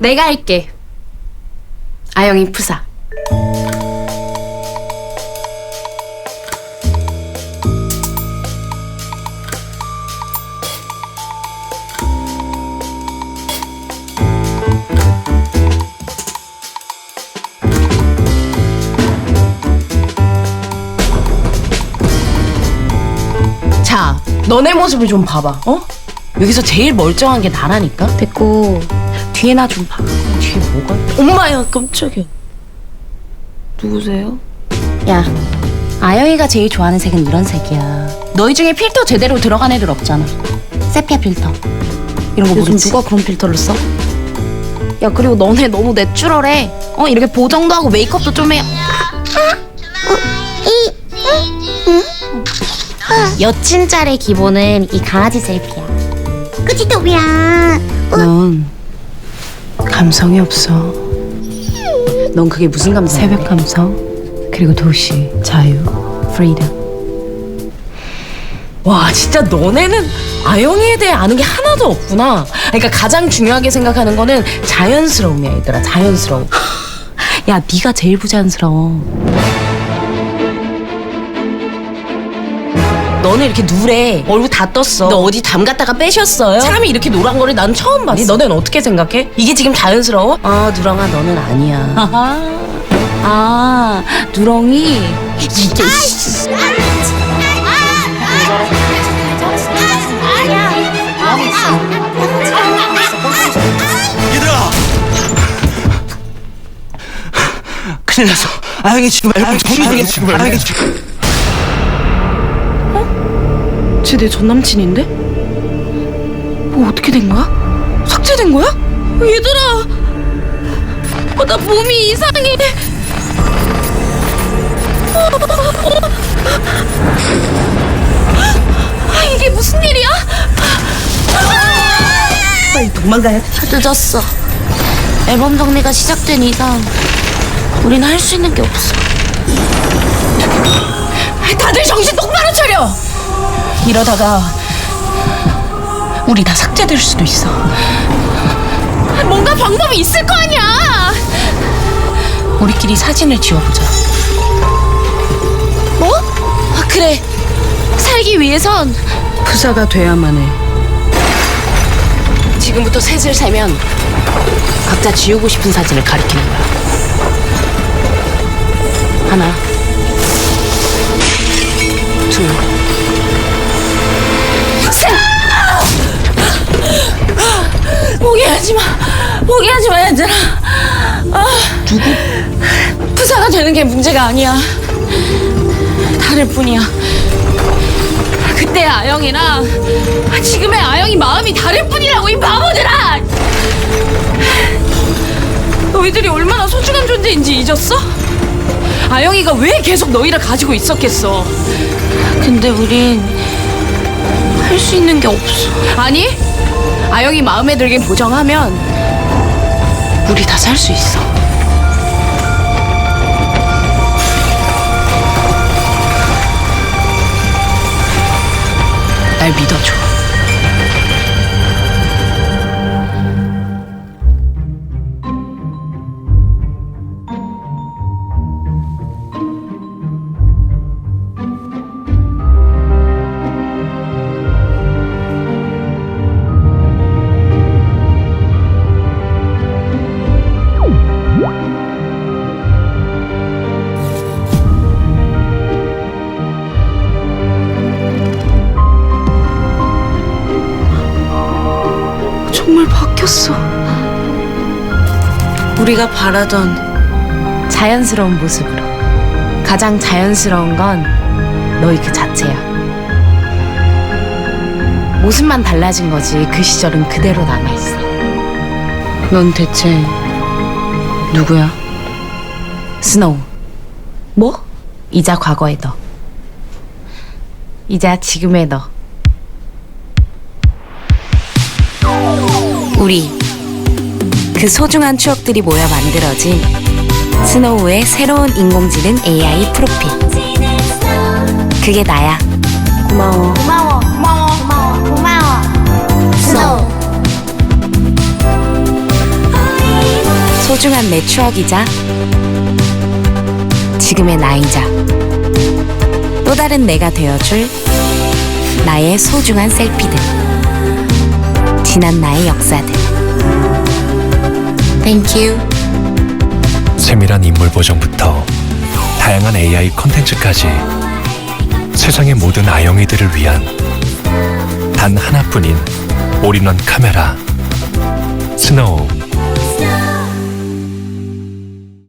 내가 할게. 아영이 푸사. 자, 너네 모습을 좀 봐봐. 어? 여기서 제일 멀쩡한 게 나라니까. 됐고 뒤에나 좀 봐. 뒤에 뭐가? 엄마야, 깜짝이야. 누구세요? 야, 아영이가 제일 좋아하는 색은 이런 색이야. 너희 중에 필터 제대로 들어간 애들 없잖아. 세피아 필터. 이런 거 요즘 모르지? 누가 그런 필터를 써? 야 그리고 너네 너무 내추럴해. 어 이렇게 보정도 하고 메이크업도 좀 해. 여친 짤의 기본은 이 강아지 셀피야. 그치 도비야 넌 감성이 없어. 넌 그게 무슨 감성? 새벽 감성, 그리고 도시, 자유, 프리덤. 와, 진짜 너네는 아영이에 대해 아는 게 하나도 없구나. 그러니까 가장 중요하게 생각하는 거는 자연스러움이야, 얘들아. 자연스러움. 야, 네가 제일 부자연스러워. 너는 이렇게 누래. 얼굴 다 떴어. 너 어디 담갔다가 빼셨어요? 사람이 이렇게 노란 거를 난 처음 봤어. 너넨 어떻게 생각해? 이게 지금 자연스러워? 아, 누렁아, 너는 아니야. 아, 누렁이. 이게. 큰일 났어. 아영이 지금 알고 정신이 지금 아영이 지금 쟤 내 전남친인데? 뭐 어떻게 된 거야? 삭제된 거야? 얘들아! 어, 나 몸이 이상해. 아, 이게 무슨 일이야? 빨리 도망가야 돼. 늦었어. 앨범 정리가 시작된 이상 우린 할 수 있는 게 없어. 다들 정신 똑바로 차려! 이러다가 우리 다 삭제될 수도 있어. 뭔가 방법이 있을 거 아니야! 우리끼리 사진을 지워보자. 뭐? 아, 그래. 살기 위해선 부사가 돼야만 해. 지금부터 셋을 세면 각자 지우고 싶은 사진을 가리키는 거야. 하나, 둘, 포기하지 마. 포기하지 마, 얘들아. 아, 누구? 부사가 되는 게 문제가 아니야. 다를 뿐이야. 그때 아영이랑 지금의 아영이 마음이 다를 뿐이라고 이 바보들아! 너희들이 얼마나 소중한 존재인지 잊었어? 아영이가 왜 계속 너희를 가지고 있었겠어? 근데 우린 할 수 있는 게 없어. 아니, 아영이 마음에 들게 보정하면 우리 다 살 수 있어. 날 믿어줘. 정말 바뀌었어. 우리가 바라던 자연스러운 모습으로. 가장 자연스러운 건 너희 그 자체야. 모습만 달라진 거지 그 시절은 그대로 남아있어. 넌 대체 누구야? 스노우. 뭐? 이자 과거의 너. 이자 지금의 너. 우리. 그 소중한 추억들이 모여 만들어진 스노우의 새로운 인공지능 AI 프로필. 그게 나야. 고마워. 고마워. 고마워. 고마워. 고마워. 스노우. 소중한 내 추억이자 지금의 나이자. 또 다른 내가 되어줄 나의 소중한 셀피들. 지난 나의 역사들 Thank you. 세밀한 인물 보정부터 다양한 AI 컨텐츠까지 세상의 모든 아영이들을 위한 단 하나뿐인 올인원 카메라 스노우